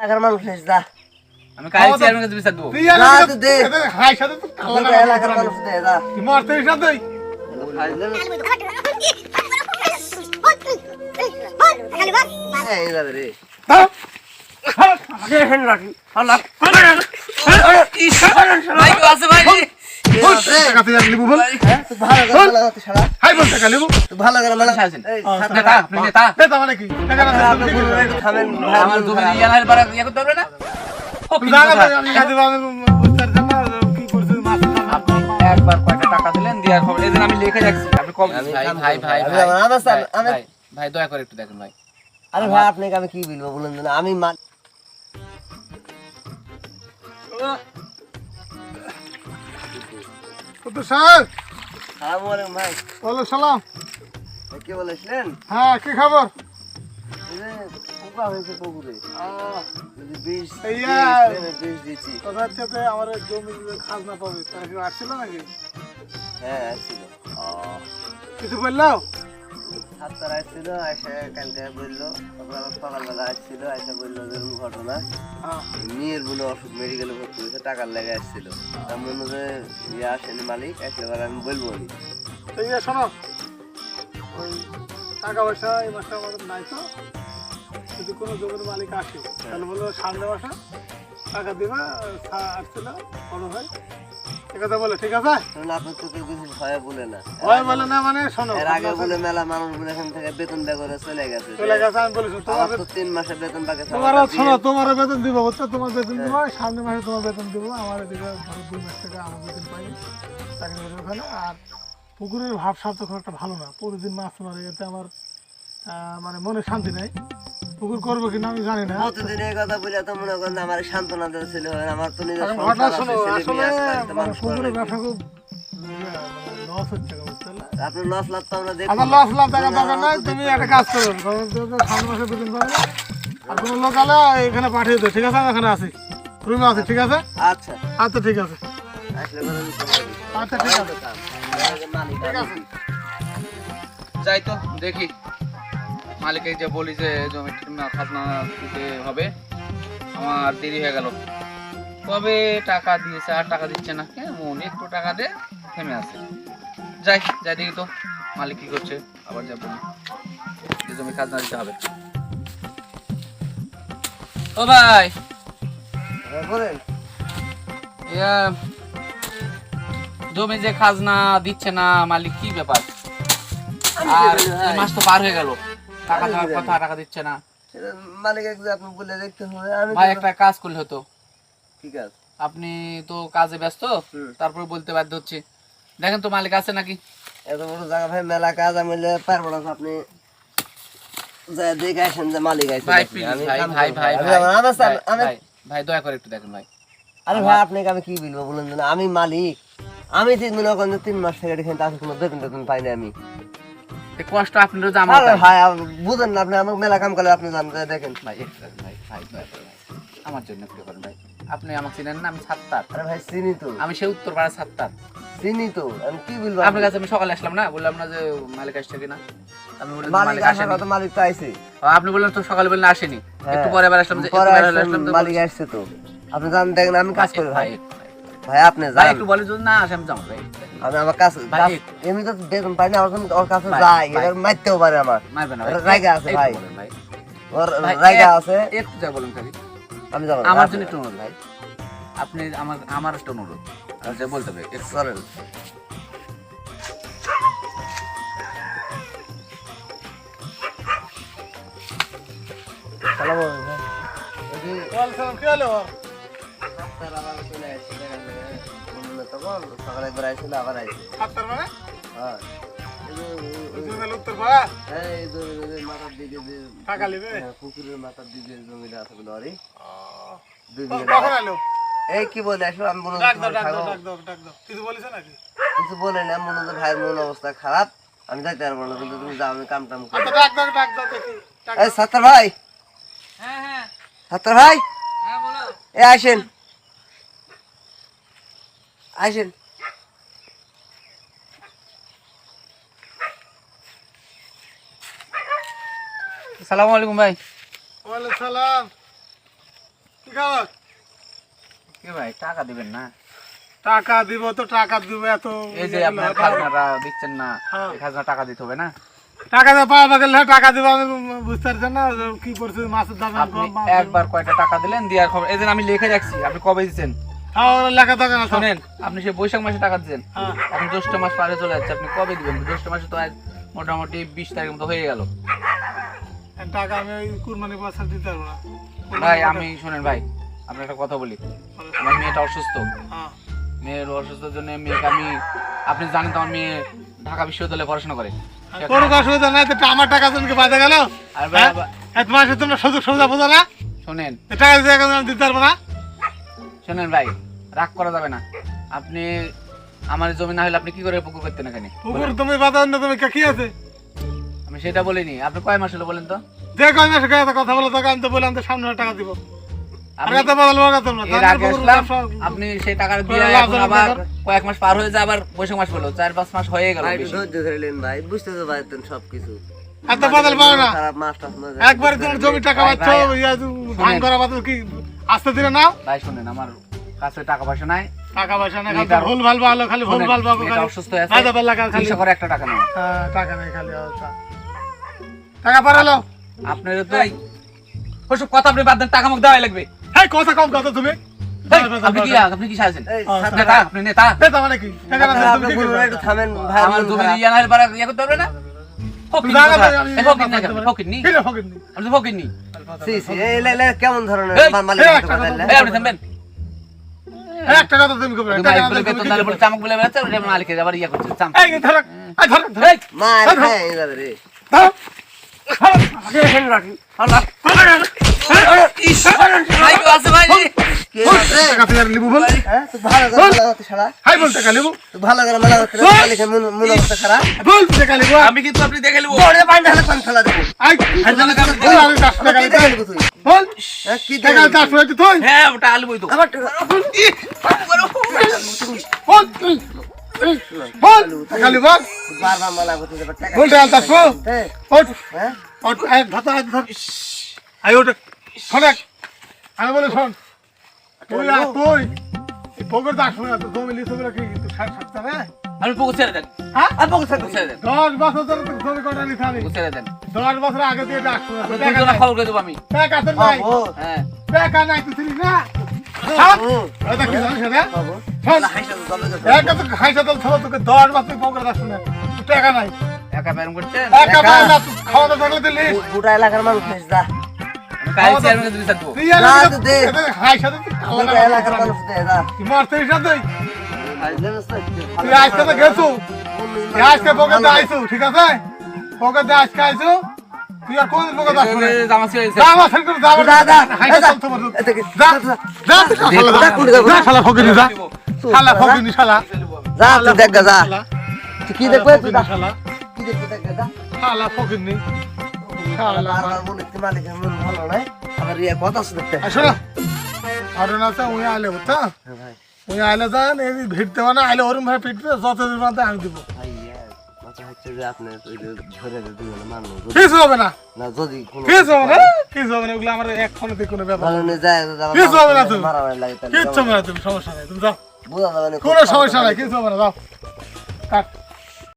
এলাকার মানুষ যা আমি কাল চেয়ারম্যান কাছে বিচার দেব না, তো দে। হাই সাথে তো কালা এলাকার মানুষ দে যা তুই মারতে সাথে এই রে হ্যাঁ? হ্যাঁ, মানে আমার ইয়ালার ইয়ে করতে পারবে না? একবার কয়টা টাকা দিলেন দেওয়ার খবর। এই আমি লিখে রাখছি আপনি কম ভাই ভাই ভাই ভাই। আমার- আমার সামনে- ভাই, আমি- ভাই, ভাই দয়া করে একটু দেখেন ভাই। আরে ভাই আপনাকে আমি কি বলব বলুন আমি মা- কত স্যার? সালাম আলাইকুম ভাই। সালাম। কে বলেছিলেন? হ্যাঁ কি খবর? পোকা হয়েছে পুকুরে। বিষ বিষ দিচ্ছি কথা হচ্ছে যে আমার জমি খাজনা পাবে তারা আসছিল নাকি? হ্যাঁ আসছিল। কিছু বললাম? সাতটার আসছিল এসে কালকে বলল তারপর আবার সকালবেলা আসছিল এসে বলল যে ঘটনা। হ্যাঁ। মেয়ের বলে অসুখ মেডিকেলে ভর্তি হয়েছে টাকার লেগে আসছিল। তার মনে যে ইয়ে আসেনি মালিক আসলে এবার আমি বলব নি। এই যে শোনো ওই টাকা পয়সা এই মাসে আমাদের নাই তো। যদি কোনো জমির মালিক আসে তাহলে বলব সামনে মাসে টাকা দিবা আসছিল বড় ভাই ঠিক আছে বলে ঠিক আছে? কারণ আপনার তো কিছু ভয়ে বলে না। হয় বলে না মানে শোনো এর আগে বলে মেলা মানুষ বলে এখান থেকে বেতন দেয় করে চলে গেছে। চলে গেছে আমি বলেছি আমার তো তিন মাসে বেতন শোনো তোমারও বেতন দিব বুঝছ? তোমার বেতন দিব সামনে মাসে তোমার বেতন দিব। আমার এদিকে ধরো দুই মাস থেকে আমার বেতন পাই চাকরি ওখানে আর পুকুরের ভাব সাপ তো খুব একটা ভালো না। প্রতিদিন মাছ মারে এতে আমার মানে মনে শান্তি নাই। পুকুর করব কিনা আমি জানি না। প্রতিদিন এই কথা বলে তো মনে করেন আমার সান্ত্বনা দিয়েছিল আমার তো নিজের ঘটনা শোনো আসলে মানে পুকুরের ব্যবসা খুব লস হচ্ছে গো, আপনার লস লাভ তো আমরা দেখব আমার লস লাভ টাকা দরকার নাই তুমি একটা কাজ করো কারণ তুমি তো সামনে মাসে বেতন পাবে আর কোনো লোক আলে এখানে পাঠিয়ে ঠিক আছে? আমি এখানে আছি। রুমে আছি ঠিক আছে? আচ্ছা। আচ্ছা ঠিক আছে। আচ্ছা ঠিক আছে। যাই তো দেখি। মালিককে যে বলি যে জমি খাজনা দিতে হবে আমার দেরি হয়ে গেল। কবে টাকা দিয়েছে আর টাকা দিচ্ছে না কে কেমন? একটু টাকা দে থেমে আছে। যাই যাই দেখি তো মালিক কি করছে আবার যা বলি যে জমি খাজনা দিতে হবে। ও ভাই! হ্যাঁ, বলেন। জমি যে খাজনা দিচ্ছে না মালিক কি ব্যাপার? আর? মাস তো পার হয়ে গেল। টাকা দেওয়ার কথা টাকা দিচ্ছে না। মালিক আপনি বলে দেখতে হবে আমি ভাই তো- একটা কাজ করলে হতো। ঠিক আছে। আপনি তো কাজে ব্যস্ত। তারপরে বলতে বাধ্য হচ্ছে। দেখেন তো মালিক আছে নাকি? এত বড় জায়গা ভাই মেলা কাজ আমি পারব না আপনি ভাই দয়া করে একটু দেখেন ভাই। আরে ভাই আপনাকে আমি কি বলব বলুন আমি মালিক। আমি তিন মনে করেন তিন মাস থেকে এখানে কোনো বেতন টেতন পাইনি আমি। কষ্ট আপনারও জামা আরে ভাই বুঝেন না আপনি আমার মেলা কাম করলে আপনি জানেন দেখেন। ভাই ভাই আমার জন্য একটু করেন ভাই? আপনি আমাকে চিনেন না আমি সাত্তার। আরে ভাই চিনি তো। আমি সে উত্তর পাড়া সাত্তার। চিনি তো আমি কি বলব আপনার কাছে আমি সকালে আসলাম না বললাম না যে মালিক আসছে কিনা। আমি বললাম মালিক মালিক তো আইছে। আপনি বললেন তো সকালে বললেন আসেনি। হ্যাঁ। একটু পরে আবার আসলাম যে পরে আসলাম, মালিক আসছে তো। আপনি জানেন দেখেন আমি কাজ করি ভাই ভাই আপনি যান। একটু বলে যদি না আসে আমি যাব ভাই। আমি আমার কাছে এমনি তো বেতন পাইনি আমার ওর কাছে যাই। এবার মারতেও পারে আমার। মারবে না রাইগা আছে একটু ভাই। ওর ভাই, আছে। একটু যা বলুন খালি। আমি যাব আমার জন্য একটু অনুরোধ ভাই। আপনি আমার আমার একটা অনুরোধ। আর যে বলতে হবে চলেন। সালাম সালাম কি হলো? এই যে মাথার দিকে যে- টাকা লিবে? হ্যাঁ, পুকুরের মাথার দিকে জমিটা আছে বলে, আরে, দুই বিঘা এই কি বলে আসলো আমি মনে ডাক দাও হয় কিছু বলিস নাকি? কিছু বলে না মনে হয় ভাইয়ের মন অবস্থা খারাপ। আমি যাইতে পারব না কিন্তু তুমি যাও আমি কাম টাম করি। আচ্ছা ডাক ডাক ডাক এই সাত্তার ভাই! হ্যাঁ হ্যাঁ। সাত্তার ভাই! হ্যাঁ বলো। এ আসেন। আসেন। সালামু আলাইকুম ভাই। ওয়ালাইকুম সালাম। কি খবর? কি ভাই টাকা দিবেন না? টাকা দিব তো টাকা দিব এত এই যে আপনার খাজনাটা দিচ্ছেন না হ্যাঁ। খাজনা টাকা দিতে হবে না? টাকা দিয়ে পাওয়া গেলে টাকা দিব আমি বুঝতে পারছি না কি করছে মাছের দাম একবার কয়টা টাকা দিলেন দেওয়ার খবর। এই যে আমি লিখে রাখছি আপনি কবে দিচ্ছেন? শোনেন আপনি সে বৈশাখ মাসে টাকা দিচ্ছেন হ্যাঁ। এখন জ্যৈষ্ঠ মাস পারে চলে যাচ্ছে আপনি কবে দিবেন? জ্যৈষ্ঠ মাসে তো আজ মোটামুটি বিশ তারিখের মতো হয়ে গেল। টাকা আমি ওই কুরবানি পয়সা দিতে পারব না। ভাই আমি শোনেন ভাই আপনার একটা কথা বলি। আমার মেয়েটা অসুস্থ। হ্যাঁ। মেয়ের অসুস্থতার জন্য মেয়েকে আমি আপনি জানেন তো আমার মেয়ে ঢাকা বিশ্ববিদ্যালয়ে পড়াশোনা করে। কোনো অসুবিধা নাই তো আমার টাকা তোমাকে বাজে গেল? আর হ্যাঁ? মাসে তোমরা সুযোগ সুবিধা বোঝো না? শোনেন। টাকা দিতে পারব না? শোনেন ভাই রাগ করা যাবে না। আপনি আমার জমি না হলে আপনি কি করে পুকুর করতেন এখানে? পুকুর তুমি বাধা অন্য তুমি কে কি আছে? আমি সেটা বলিনি আপনি কয় মাস হলো বলেন তো? যে কয় মাসে কয় কথা বলো তোকে আমি তো বললাম তো সামনে টাকা দিব। আর আপনি বলো সেই টাকা দিয়ে আবার কয়েক মাস পার হয়ে যায় আবার বৈশাখ মাস হলো চার পাঁচ মাস হয়ে গেল ভাই একটু বেশি। ধৈর্য ধরলেন ভাই বুঝতে তো পারতেন সবকিছু। এত বদল পাও না। না একবার জমি টাকা পাচ্ছ ধান করা বাদ কি আস্তে দিলে নাও। ভাই শুনেন আমার কাছে টাকা পয়সা নাই। টাকা পয়সা না খালি ভুল ভালো ভালো খালি ভুল ভালো ভালো খালি অসুস্থ আছে ফায়দা পেলে খালি চিকিৎসা করে একটা টাকা নেই হ্যাঁ, টাকা নেই খালি আচ্ছা। টাকা পারালো আপনার তো এই- ওসব কথা আপনি বাদ দেন টাকা মুখ দেওয়াই লাগবে। হ্যাঁ কথা কম কথা তুমি। আপনি কি আপনি কি সাজেন? নেতা আপনি নেতা। বেতা মানে কি? না আপনি আমার জমি ইয়া না পারা ইয়া করতে পারবে না? কেমন ধরনের একটা কথা একটা কথা তুমি বলে চামক বলে বেড়াচ্ছে, আবার ইয়া করছে। এই ধর এই ধর ধর মার যাবে রে। ধর আছে ভাই? আছে? হ্যাঁ, মন- মন আমি কিন্তু আপনি দেখে নেব। হ্যাঁ, হ্যাঁ ওটা আলু বই তো বল। বল বল বারবার মালা করতে যাবে, টাকা বল টাকা কর হ্যাঁ, হ্যাঁ? আয় ধর আয় ধর। আয় ওঠ। শোন আমি বলে শোন। তুই পকেট দাস না তো জমি লিসে বলে কি তুই ষাট ষাট টাকা আমি পুকুর ছেড়ে দেন। হ্যাঁ? আর বকতে ছেড়ে দেন দশ বছর ধরে তুই জমি কটা লিখে আনি? ছেড়ে দেন। দশ বছর আগে দিয়ে ডাক খবর করে দেবো আমি। টাকা তো নাই। হ্যাঁ। টাকা নাই তুই ছিলিস না? হ্যাঁ? বাবু, এটা কি জানিস এটা? বাবু। শোন। হাইসা তো দমে গেছে। একটা তো খাইছে তো তোকে দশ বছর পকেট দাস না তুই টাকা নাই। করছেন? টাকা না খাওয়া দাওয়া থাকলে তুই গোটা এলাকার মানুষ। আমি কাল তুই না, দে। তো তুই খাওয়া গোটা দাওয়া এলাকার মানুষ দে, যা। তুই মারতে সাথে তুই তুই আজকে তো গেছো তুই আজকে আইছো ঠিক আছে আজকে আইছো তুই আর কোন জামা ছিঁড়ে যা। যা যা। শালা ফকিনি যা শালা ফকিনি শালা যা, তুই দেখ যা। কি দেখবে, তুই শালা কি দেখবি, দেখ যা। শালা ফকিনি শালা বারবার মনে হচ্ছে মালিকের মন ভালো নাই। আবার ইয়ে কথা আছে দেখতে। আসো না আর না তো উনি আইলে বুঝছ হ্যাঁ, ভাই। উনি আইলে যান এই ভিড় দেওয়া না আইলে ওরম ভাবে পিটবে যত দিন বাদে আমি দিব। ভাই, কিছু হবে না। কিছু হবে না কিছু হবে না ওগুলো আমার এক কোনো ব্যাপার কিছু হবে না তুমি। মারামারি লাগে, তাহলে কিচ্ছু হবে না তুমি সমস্যা নাই তুমি যাও। বোঝা যাবে না, খুব কোনো সমস্যা নাই কিছু হবে না যাও। কাট।